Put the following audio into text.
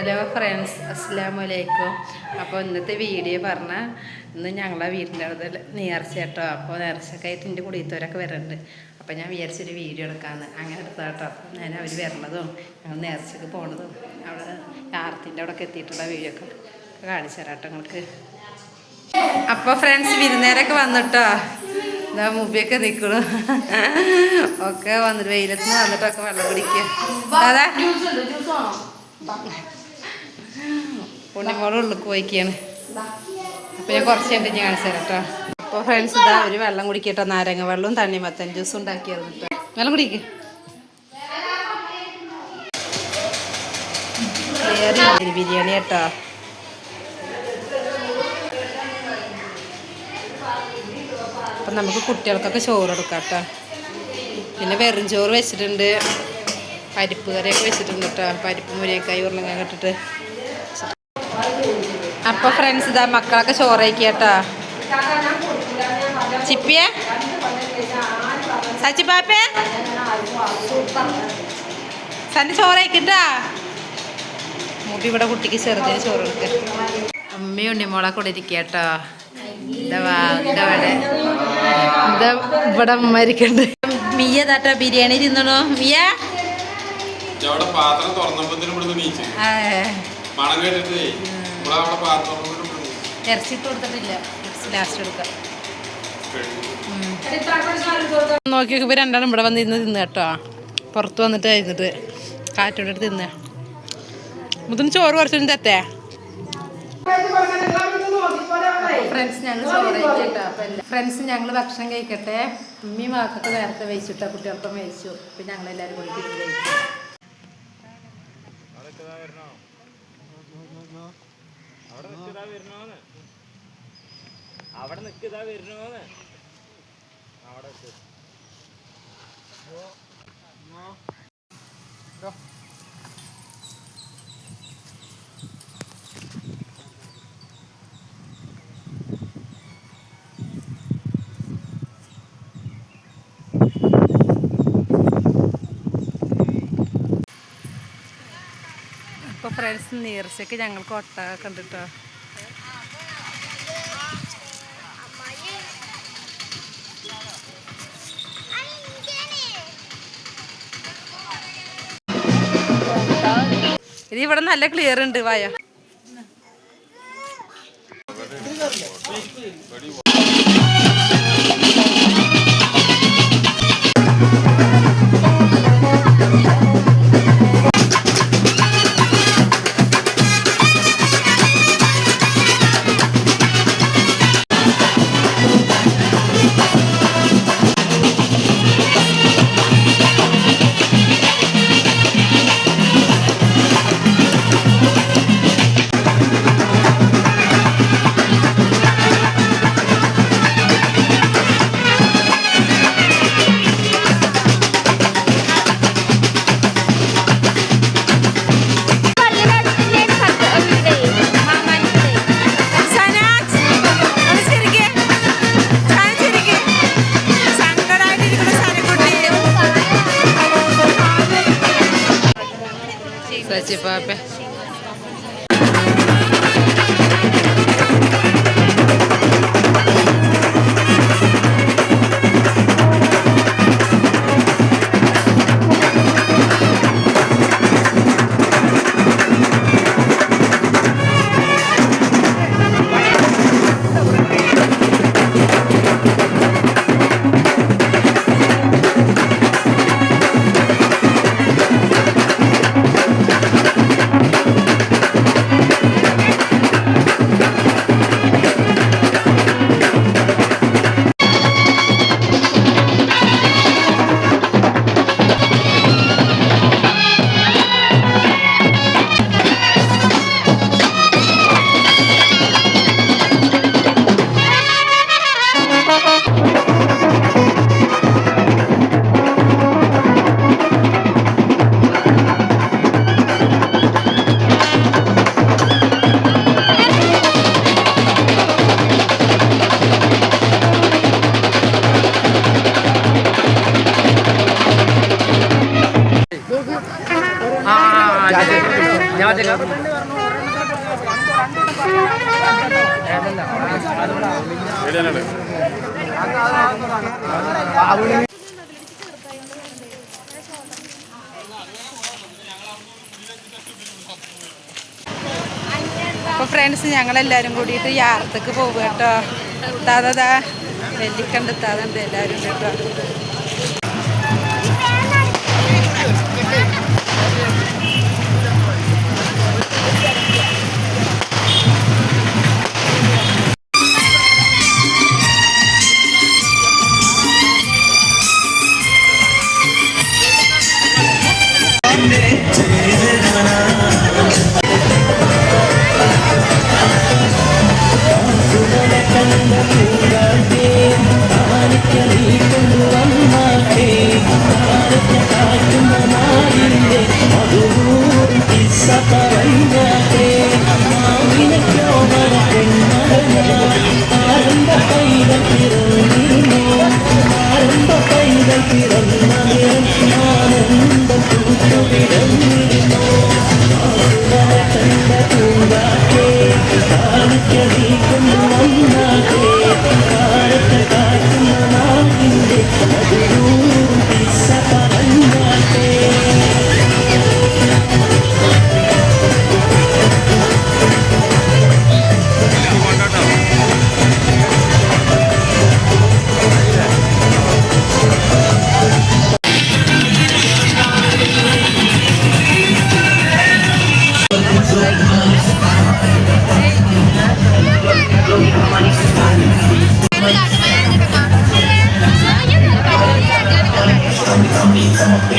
Hello friends അസ്സാമലൈക്കും അപ്പോൾ ഇന്നത്തെ വീഡിയോ പറഞ്ഞാൽ ഇന്ന് ഞങ്ങളെ വീടിന്റെ അടുത്ത് നേർച്ച കേട്ടോ. അപ്പോൾ നേർച്ചക്കായിട്ട് എന്റെ കുടിയത്തോരൊക്കെ വരുന്നുണ്ട് അപ്പോൾ ഞാൻ വിചാരിച്ചൊരു വീഡിയോ എടുക്കാമെന്ന് അങ്ങനെ എടുത്താൽ കേട്ടോ ഞാൻ അവർ വരണതും ഞങ്ങൾ നേർച്ചക്ക് പോണതും അവിടെ ആർത്തിന്റെ അവിടെയൊക്കെ എത്തിയിട്ടുള്ള വീഡിയോ ഒക്കെ കാണിച്ചു തരാം കേട്ടോ നിങ്ങൾക്ക് അപ്പോൾ ഫ്രണ്ട്സ് വിരുന്നേരൊക്കെ വന്നിട്ടോ. ഇതാ മുമ്പിയൊക്കെ നിൽക്കണു ഒക്കെ വന്നിട്ട് വെയിലത്ത് നിന്ന് വന്നിട്ടൊക്കെ വെള്ളം കുടിക്കുക അതാ. ഉണ്ണിമോളും ഉള്ളിക്ക് പോയിക്കാണ് അപ്പോൾ ഞാൻ കുറച്ച് കഴിഞ്ഞിട്ട് ഞാൻ കാണിച്ചു തരാം കേട്ടോ. അപ്പോൾ ഫ്രണ്ട്സ് ഇതാ ഒരു വെള്ളം കുടിക്കട്ടോ. നാരങ്ങ വെള്ളവും തണ്ണിമത്തൻ ജ്യൂസും ഉണ്ടാക്കിയായിരുന്നു കേട്ടോ. വെള്ളം കുടിക്ക്. ബിരിയാണി കേട്ടോ. അപ്പം നമുക്ക് കുട്ടികൾക്കൊക്കെ ചോറ് കൊടുക്കാം കേട്ടോ. പിന്നെ വെറും ചോറ് വെച്ചിട്ടുണ്ട്. പരിപ്പ് കറിയൊക്കെ വെച്ചിട്ടുണ്ട് കേട്ടോ. പരിപ്പ് മുരിയക്കായി ഉരുളങ്ങ ഇട്ടിട്ട്. അപ്പോൾ ഫ്രണ്ട്സ് ഇതാ മക്കളൊക്കെ ചോറ് ചിപ്പിയെ ചിപ്പിയെ? സച്ചിപ്പാപ്പേ സന്റെ ചോറ് കഴിക്കട്ടാ മുടി ഇവിടെ കുട്ടിക്ക് ചെറുതിന് ചോറ് കൊടുക്ക. അമ്മയും മോളെ കൂടെ ഇരിക്കട്ടോ ഇവിടെ. ഇവിടെ അമ്മ ഇരിക്കണ്ട്. മിയ താട്ടോ ബിരിയാണി തിന്നണോ. മിയ? പാത്രം തുറന്നപ്പോ മണം കേട്ടിട്ടേ. ഇവിടെ അവിടെ പാത്രം തുറന്നപ്പോഴും ഇവിടുന്ന് ഇറച്ചി ഇട്ട് കൊടുത്തിട്ടില്ല. ലാസ്റ്റ് എടുക്കാം. നോക്കി നോക്കിയപ്പോൾ രണ്ടാളും ഇവിടെ വന്ന് ഇന്ന് തിന്ന് കേട്ടോ. പുറത്ത് വന്നിട്ട് ഇരുന്നിട്ട് കാറ്റോടെ തിന്ന് തിന്ന. മുതിന് ചോറ് കുറച്ചു തെത്തേ? ഫ്രണ്ട്സ് ഞങ്ങൾ ചോറ് കഴിക്കട്ടോ. ഫ്രണ്ട്സ് ഞങ്ങൾ ഭക്ഷണം കഴിക്കട്ടെ. ഉമ്മി വാക്കൊക്കെ നേരത്തെ കഴിച്ചിട്ടോ കുട്ടികൾക്കും വെച്ചു. പിന്നെ ഞങ്ങൾ എല്ലാവരും കൂടി തിരിഞ്ഞ് വരണോന്ന് അവിടെ നിൽക്കുക വരണോന്ന് അവിടെ ഫ്രണ്ട്സ് നീർച്ചയ്ക്ക് ഞങ്ങൾക്ക് കൊട്ട കണ്ടിട്ടോ? ഇത് ഇവിടെ നല്ല ക്ലിയർ ഉണ്ട് വായ. Necip abi. വീഡിയോയിലുണ്ട് അപ്പോൾ ഫ്രണ്ട്സ് ഞങ്ങളെല്ലാവരും കൂടിയിട്ട് യാത്രയ്ക്ക് പോകും കേട്ടോ താതാ വെല്ലിക്കണ്ട് താതുണ്ട് എല്ലാവരും കേട്ടോ